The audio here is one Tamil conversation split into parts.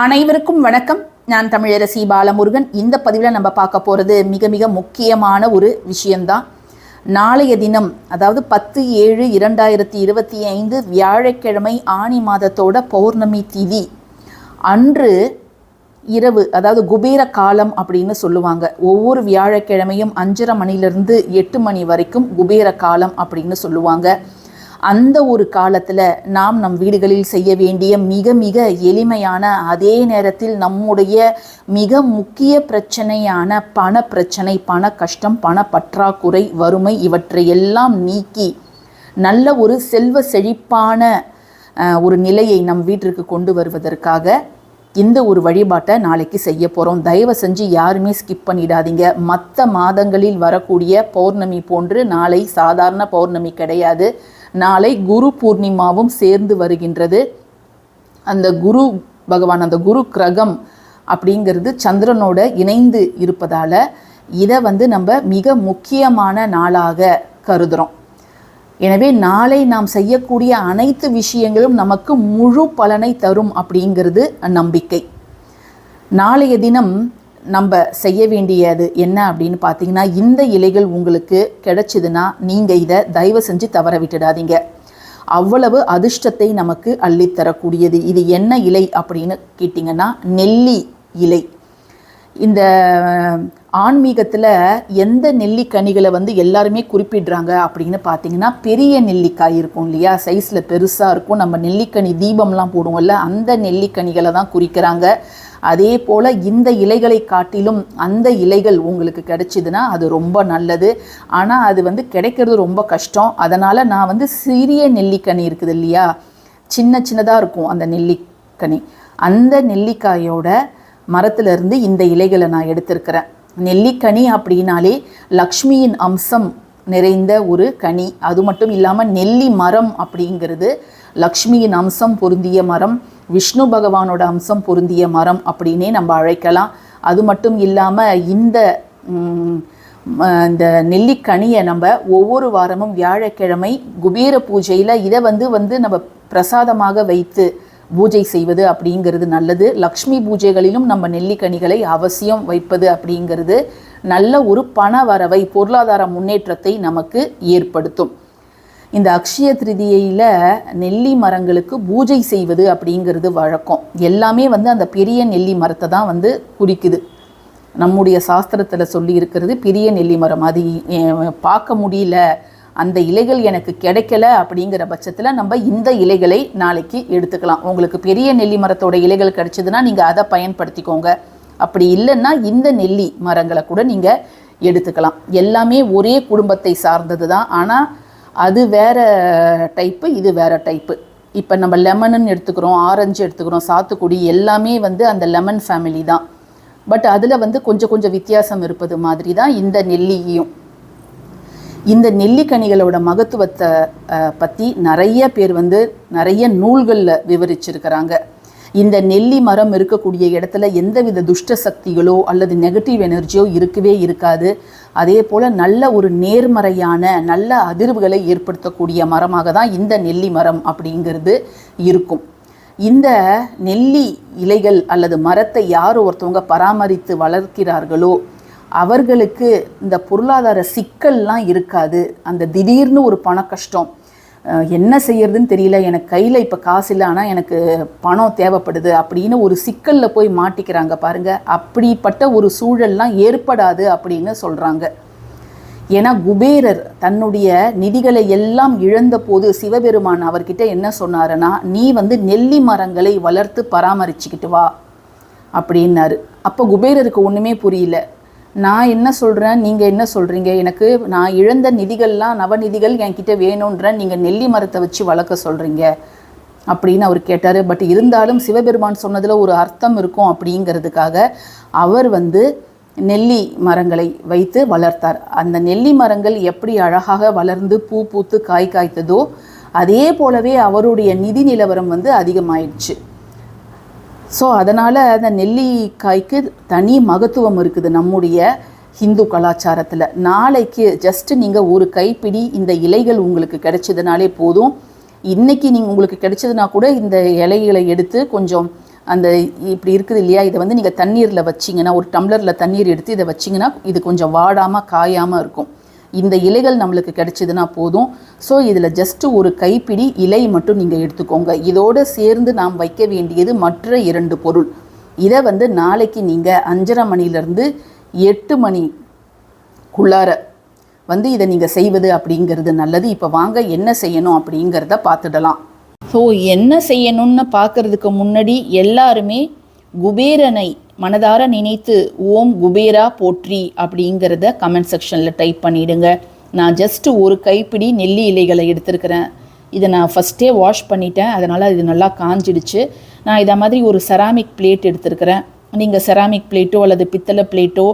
அனைவருக்கும் வணக்கம். நான் தமிழரசி பாலமுருகன். இந்த பதிவில் நம்ம பார்க்க போகிறது மிக மிக முக்கியமான ஒரு விஷயம்தான். நாளைய தினம் அதாவது பத்து ஏழு இரண்டாயிரத்தி இருபத்தி ஐந்து வியாழக்கிழமை ஆனி மாதத்தோட பௌர்ணமி திதி அன்று இரவு அதாவது குபேர காலம் அப்படின்னு சொல்லுவாங்க. ஒவ்வொரு வியாழக்கிழமையும் அஞ்சரை மணிலிருந்து எட்டு மணி வரைக்கும் குபேர காலம் அப்படின்னு சொல்லுவாங்க. அந்த ஒரு காலத்தில் நாம் நம் வீடுகளில் செய்ய வேண்டிய மிக மிக எளிமையான அதே நேரத்தில் நம்முடைய மிக முக்கிய பிரச்சனையான பண பிரச்சனை பண கஷ்டம் பண பற்றாக்குறை வறுமை இவற்றையெல்லாம் நீக்கி நல்ல ஒரு செல்வ செழிப்பான ஒரு நிலையை நம் வீட்டிற்கு கொண்டு வருவதற்காக இந்த ஒரு வழிபாட்டை நாளைக்கு செய்ய போகிறோம் தயவு செஞ்சு யாருமே ஸ்கிப் பண்ணிடாதீங்க. மற்ற மாதங்களில் வரக்கூடிய பௌர்ணமி போன்று நாளை சாதாரண பௌர்ணமி கிடையாது. நாளை குரு பூர்ணிமாவும் சேர்ந்து வருகின்றது. அந்த குரு பகவான் அந்த குரு கிரகம் அப்படிங்கிறது சந்திரனோட இணைந்து இருப்பதால் இதை வந்து நம்ம மிக முக்கியமான நாளாக கருதுகிறோம் எனவே நாளை நாம் செய்யக்கூடிய அனைத்து விஷயங்களும் நமக்கு முழு பலனை தரும் அப்படிங்கிறது நம்பிக்கை. நாளைய தினம் நம்ம செய்ய வேண்டியது என்ன அப்படின்னு பார்த்தீங்கன்னா இந்த இலைகள் உங்களுக்கு கிடைச்சிதுன்னா நீங்கள் இதை தயவு செஞ்சு தவற விட்டுடாதீங்க. அவ்வளவு அதிர்ஷ்டத்தை நமக்கு அள்ளித்தரக்கூடியது. இது என்ன இலை அப்படின்னு கேட்டிங்கன்னா நெல்லி இலை. இந்த ஆன்மீகத்தில் எந்த நெல்லிக்கனிகளை வந்து எல்லாருமே குறிப்பிடுறாங்க அப்படின்னு பார்த்தீங்கன்னா பெரிய நெல்லிக்காய் இருக்கும் இல்லையா? சைஸில் பெருசாக இருக்கும். நம்ம நெல்லிக்கனி தீபம்லாம் போடுவோம்ல அந்த நெல்லிக்கனிகளை தான் குறிக்கிறாங்க. அதே போல் இந்த இலைகளை காட்டிலும் அந்த இலைகள் உங்களுக்கு கிடைச்சிதுன்னா அது ரொம்ப நல்லது. ஆனால் அது வந்து கிடைக்கிறது ரொம்ப கஷ்டம். அதனால் நான் வந்து சிறிய நெல்லிக்கனி இருக்குது இல்லையா? சின்ன சின்னதாக இருக்கும் அந்த நெல்லிக்கனி அந்த நெல்லிக்காயோட மரத்திலிருந்து இந்த இலைகளை நான் எடுத்திருக்கிறேன். நெல்லிக்கனி அப்படின்னாலே லக்ஷ்மியின் அம்சம் நிறைந்த ஒரு கனி. அது மட்டும் இல்லாமல் நெல்லி மரம் அப்படிங்கிறது லக்ஷ்மியின் அம்சம் பொருந்திய மரம் விஷ்ணு பகவானோட அம்சம் பொருந்திய மரம் அப்படின்னே நம்ம அழைக்கலாம். அது மட்டும் இல்லாமல் இந்த இந்த நெல்லிக்கனியை நம்ம ஒவ்வொரு வாரமும் வியாழக்கிழமை குபேர பூஜையில் இதை வந்து வந்து நம்ம பிரசாதமாக வைத்து பூஜை செய்வது அப்படிங்கிறது நல்லது. லக்ஷ்மி பூஜைகளிலும் நம்ம நெல்லிக்கனிகளை அவசியம் வைப்பது அப்படிங்கிறது நல்ல ஒரு பண வரவை பொருளாதார முன்னேற்றத்தை நமக்கு ஏற்படுத்தும். இந்த அக்ஷய திருதியையில் நெல்லி மரங்களுக்கு பூஜை செய்வது அப்படிங்கிறது வழக்கம். எல்லாமே வந்து அந்த பெரிய நெல்லி மரத்தை தான் வந்து குறிக்குது. நம்முடைய சாஸ்திரத்தில் சொல்லி இருக்கிறது பெரிய நெல்லி மரம். அது பார்க்க முடியல. அந்த இலைகள் எனக்கு கிடைக்கல அப்படிங்கிற பட்சத்தில் நம்ம இந்த இலைகளை நாளைக்கு எடுத்துக்கலாம். உங்களுக்கு பெரிய நெல்லி மரத்தோட இலைகள் கிடைச்சதுன்னா நீங்கள் அதை பயன்படுத்திக்கோங்க. அப்படி இல்லைன்னா இந்த நெல்லி மரங்களை கூட நீங்கள் எடுத்துக்கலாம். எல்லாமே ஒரே குடும்பத்தை சார்ந்தது தான் ஆனால் அது வேறு டைப்பு இது வேறு டைப்பு இப்போ நம்ம லெமனுன்னு எடுத்துக்கிறோம் ஆரஞ்சு எடுத்துக்கிறோம் சாத்துக்குடி எல்லாமே வந்து அந்த லெமன் ஃபேமிலி தான். பட் அதில் வந்து கொஞ்சம் கொஞ்சம் வித்தியாசம் இருப்பது மாதிரி தான் இந்த நெல்லியும். இந்த நெல்லிக்கனிகளோட மகத்துவத்தை பற்றி நிறைய பேர் வந்து நிறைய நூல்களில் விவரிச்சிருக்கிறாங்க. இந்த நெல்லி மரம் இருக்கக்கூடிய இடத்துல எந்தவித துஷ்ட சக்திகளோ அல்லது நெகட்டிவ் எனர்ஜியோ இருக்கவே இருக்காது. அதே போல் நல்ல ஒரு நேர்மறையான நல்ல அதிர்வுகளை ஏற்படுத்தக்கூடிய மரமாக தான் இந்த நெல்லி மரம் அப்படிங்கிறது இருக்கும். இந்த நெல்லி இலைகள் அல்லது மரத்தை யார் ஒருத்தவங்க பராமரித்து வளர்க்கிறார்களோ அவர்களுக்கு இந்த பொருளாதார சிக்கல்லாம் இருக்காது. அந்த திடீர்னு ஒரு பண கஷ்டம். என்ன செய்யறதுன்னு தெரியல. எனக்கு கையில் இப்போ காசு இல்லை. ஆனால் எனக்கு பணம் தேவைப்படுது அப்படின்னு ஒரு சிக்கலில் போய் மாட்டிக்கிறாங்க பாருங்க. அப்படிப்பட்ட ஒரு சூழல்லாம் ஏற்படாது அப்படின்னு சொல்கிறாங்க ஏன்னா குபேரர் தன்னுடைய நிதிகளை எல்லாம் இழந்த போது சிவபெருமான் அவர்கிட்ட என்ன சொன்னாருன்னா நீ வந்து நெல்லி மரங்களை வளர்த்து பராமரிச்சுக்கிட்டு வா. அப்படின்னாரு. அப்போ குபேரருக்கு ஒன்றுமே புரியல. நான் என்ன சொல்கிறேன் நீங்கள் என்ன சொல்கிறீங்க எனக்கு நான் இழந்த நிதிகள்லாம் நவநிதிகள் என்கிட்ட வேணுன்றேன் நீங்கள் நெல்லி மரத்தை வச்சு வளர்க்க சொல்கிறீங்க அப்படின்னு அவர் கேட்டார். பட் இருந்தாலும் சிவபெருமான் சொன்னதில் ஒரு அர்த்தம் இருக்கும் அப்படிங்கிறதுக்காக அவர் வந்து நெல்லி மரங்களை வைத்து வளர்த்தார். அந்த நெல்லி மரங்கள் எப்படி அழகாக வளர்ந்து பூ பூத்து காய் காய்த்ததோ அதே போலவே அவருடைய நிதி நிலவரம் வந்து அதிகமாயிடுச்சு. ஸோ அதனால் அந்த நெல்லிக்காய்க்கு தனி மகத்துவம் இருக்குது நம்முடைய ஹிந்து கலாச்சாரத்தில். நாளைக்கு ஜஸ்ட் நீங்கள் ஒரு கைப்பிடி இந்த இலைகள் உங்களுக்கு கிடைச்சதுனாலே போதும். இன்றைக்கி நீங்கள் உங்களுக்கு கிடைச்சதுனா கூட இந்த இலைகளை எடுத்து கொஞ்சம் அந்த இப்படி இருக்குது இல்லையா இதை வந்து நீங்கள் தண்ணீரில் வச்சிங்கன்னா ஒரு டம்ளரில் தண்ணீர் எடுத்து இதை வச்சிங்கன்னா இது கொஞ்சம் வாடாமல் காயாமல் இருக்கும். இந்த இலைகள் நம்மளுக்கு கிடைச்சதுன்னா போதும். ஸோ இதில் ஜஸ்ட்டு ஒரு கைப்பிடி இலை மட்டும் நீங்கள் எடுத்துக்கோங்க. இதோடு சேர்ந்து நாம் வைக்க வேண்டியது மற்ற இரண்டு பொருள். இதை வந்து நாளைக்கு நீங்கள் அஞ்சரை மணிலேருந்து எட்டு மணிக்குள்ளார வந்து இதை நீங்கள் செய்வது அப்படிங்கிறது நல்லது. இப்போ வாங்க என்ன செய்யணும் அப்படிங்கிறத பார்த்துடலாம். ஸோ என்ன செய்யணும்னு பார்க்கறதுக்கு முன்னாடி எல்லாருமே குபேரனை மனதார நினைத்து ஓம் குபேரா போற்றி அப்படிங்கிறத கமெண்ட் செக்ஷனில் டைப் பண்ணிவிடுங்க நான் ஜஸ்ட் ஒரு கைப்பிடி நெல்லி இலைகளை எடுத்திருக்கிறேன். இதை நான் ஃபஸ்ட்டே வாஷ் பண்ணிட்டேன். அதனால் இது நல்லா காஞ்சிடுச்சு. நான் இதை மாதிரி ஒரு செராமிக் பிளேட் எடுத்திருக்கிறேன். நீங்கள் செராமிக் பிளேட்டோ அல்லது பித்தளை பிளேட்டோ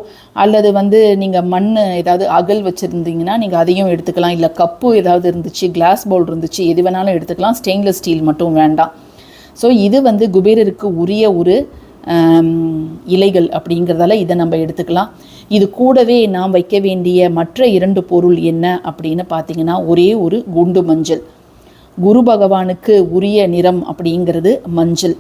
அல்லது வந்து நீங்கள் மண் ஏதாவது அகல் வச்சுருந்தீங்கன்னா நீங்கள் அதையும் எடுத்துக்கலாம். இல்லை கப்பு ஏதாவது இருந்துச்சு கிளாஸ் பவுல் இருந்துச்சு எது வேணாலும் எடுத்துக்கலாம். ஸ்டெயின்லெஸ் ஸ்டீல் மட்டும் வேண்டாம். ஸோ இது வந்து குபேரருக்கு உரிய ஒரு இலைகள் அப்படிங்கிறதால இதை நம்ம எடுத்துக்கலாம். இது கூடவே நாம் வைக்க வேண்டிய மற்ற இரண்டு பொருள் என்ன அப்படின்னு பார்த்தீங்கன்னா ஒரே ஒரு குண்டு மஞ்சள். குரு பகவானுக்கு உரிய நிறம் அப்படிங்கிறது மஞ்சள்.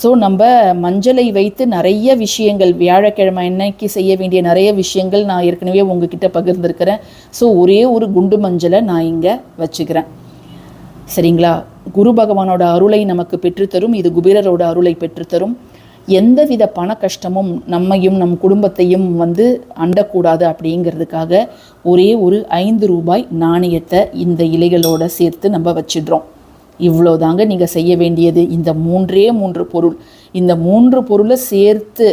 ஸோ நம்ம மஞ்சளை வைத்து நிறைய விஷயங்கள் வியாழக்கிழமை அன்னைக்கு செய்ய வேண்டிய நிறைய விஷயங்கள் நான் ஏற்கனவே உங்ககிட்ட பகிர்ந்திருக்கிறேன். ஸோ ஒரே ஒரு குண்டு மஞ்சளை நான் இங்கே வச்சுக்கிறேன். சரிங்களா? குரு பகவானோட அருளை நமக்கு பெற்றுத்தரும் இது குபேரரோட அருளை பெற்றுத்தரும். எந்தவித பண கஷ்டமும் நம்மையும் நம் குடும்பத்தையும் வந்து அண்டக்கூடாது அப்படிங்கிறதுக்காக ஒரே ஒரு ஐந்து ரூபாய் நாணயத்தை இந்த இலைகளோடு சேர்த்து நம்ம வச்சிடுறோம். இவ்வளோதாங்க நீங்கள் செய்ய வேண்டியது. இந்த மூன்றே மூன்று பொருள். இந்த மூன்று பொருளை சேர்த்து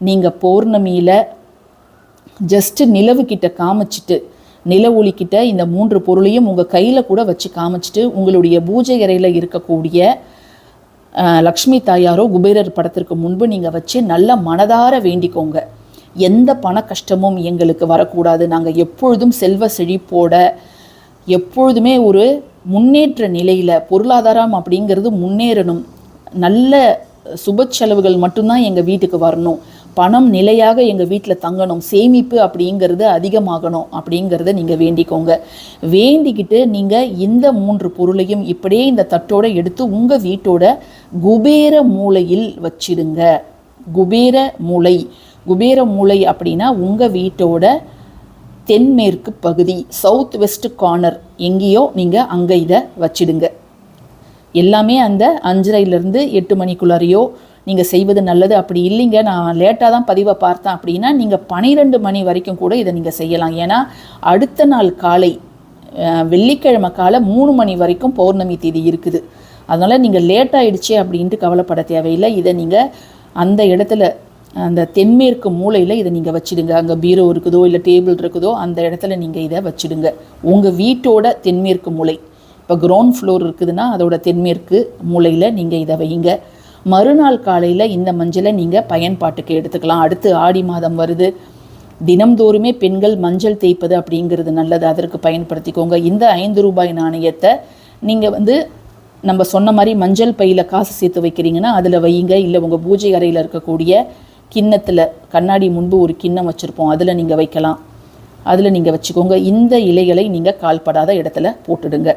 நீங்கள் பௌர்ணமியில் ஜஸ்ட்டு நிலவு கிட்ட காமிச்சிட்டு நில ஒளிக்கிட்ட இந்த மூன்று பொருளையும் உங்கள் கையில் கூட வச்சு காமிச்சிட்டு உங்களுடைய பூஜை அறையில் இருக்கக்கூடிய லக்ஷ்மி தாயாரோ குபேரர் படத்திற்கு முன்பு நீங்கள் வச்சு நல்ல மனதார வேண்டிக்கோங்க. எந்த பண கஷ்டமும் எங்களுக்கு வரக்கூடாது. நாங்கள் எப்பொழுதும் செல்வ செழிப்போட எப்பொழுதுமே ஒரு முன்னேற்ற நிலையில் பொருளாதாரம் அப்படிங்கிறது முன்னேறணும். நல்ல சுப செலவுகள் மட்டும்தான் எங்கள் வீட்டுக்கு வரணும். பணம் நிலையாக எங்கள் வீட்டில் தங்கணும் சேமிப்பு அப்படிங்கிறது அதிகமாகணும் அப்படிங்கிறத நீங்கள் வேண்டிக்கோங்க. வேண்டிக்கிட்டு நீங்கள் இந்த மூன்று பொருளையும் இப்படியே இந்த தட்டோடு எடுத்து உங்கள் வீட்டோட குபேர மூலையில் வச்சிடுங்க. குபேர மூளை குபேர மூளை அப்படின்னா உங்கள் வீட்டோட தென்மேற்கு பகுதி சவுத் வெஸ்ட் கார்னர் எங்கேயோ நீங்கள் அங்கே இதை வச்சிடுங்க. எல்லாமே அந்த அஞ்சரைலேருந்து எட்டு மணிக்குள்ளாரையோ நீங்கள் செய்வது நல்லது அப்படி இல்லைங்க. நான் லேட்டாக தான் பதிவை பார்த்தேன் அப்படின்னா நீங்கள் பனிரெண்டு மணி வரைக்கும் கூட இதை நீங்கள் செய்யலாம். ஏன்னா அடுத்த நாள் காலை வெள்ளிக்கிழமை காலை மூணு மணி வரைக்கும் பௌர்ணமி தேதி இருக்குது. அதனால் நீங்கள் லேட் ஆகிடுச்சே அப்படின்ட்டு கவலைப்பட தேவையில்லை. இதை நீங்கள் அந்த இடத்துல அந்த தென்மேற்கு மூலையில் இதை நீங்கள் வச்சுடுங்க. அங்கே பீரோ இருக்குதோ இல்லை டேபிள் இருக்குதோ அந்த இடத்துல நீங்கள் இதை வச்சுடுங்க. உங்கள் வீட்டோட தென்மேற்கு மூலை இப்போ கிரவுண்ட் ஃப்ளோர் இருக்குதுன்னா அதோட தென்மேற்கு மூலையில் நீங்கள் இதை வைங்க. மறுநாள் காலையில் இந்த மஞ்சளை நீங்கள் பயன்பாட்டுக்கு எடுத்துக்கலாம். அடுத்து ஆடி மாதம் வருது. தினம்தோறுமே பெண்கள் மஞ்சள் தேய்ப்பது அப்படிங்கிறது நல்லது. அதற்கு பயன்படுத்திக்கோங்க. இந்த ஐந்து ரூபாய் நாணயத்தை நீங்கள் வந்து நம்ம சொன்ன மாதிரி மஞ்சள் பையில் காசு சேர்த்து வைக்கிறீங்கன்னா அதில் வையுங்க. இல்லை உங்கள் பூஜை அறையில் இருக்கக்கூடிய கிண்ணத்தில் கண்ணாடி முன்பு ஒரு கிண்ணம் வச்சுருப்போம். அதில் நீங்கள் வைக்கலாம். அதில் நீங்கள் வச்சுக்கோங்க. இந்த இலைகளை நீங்கள் கால்படாத இடத்துல போட்டுடுங்க.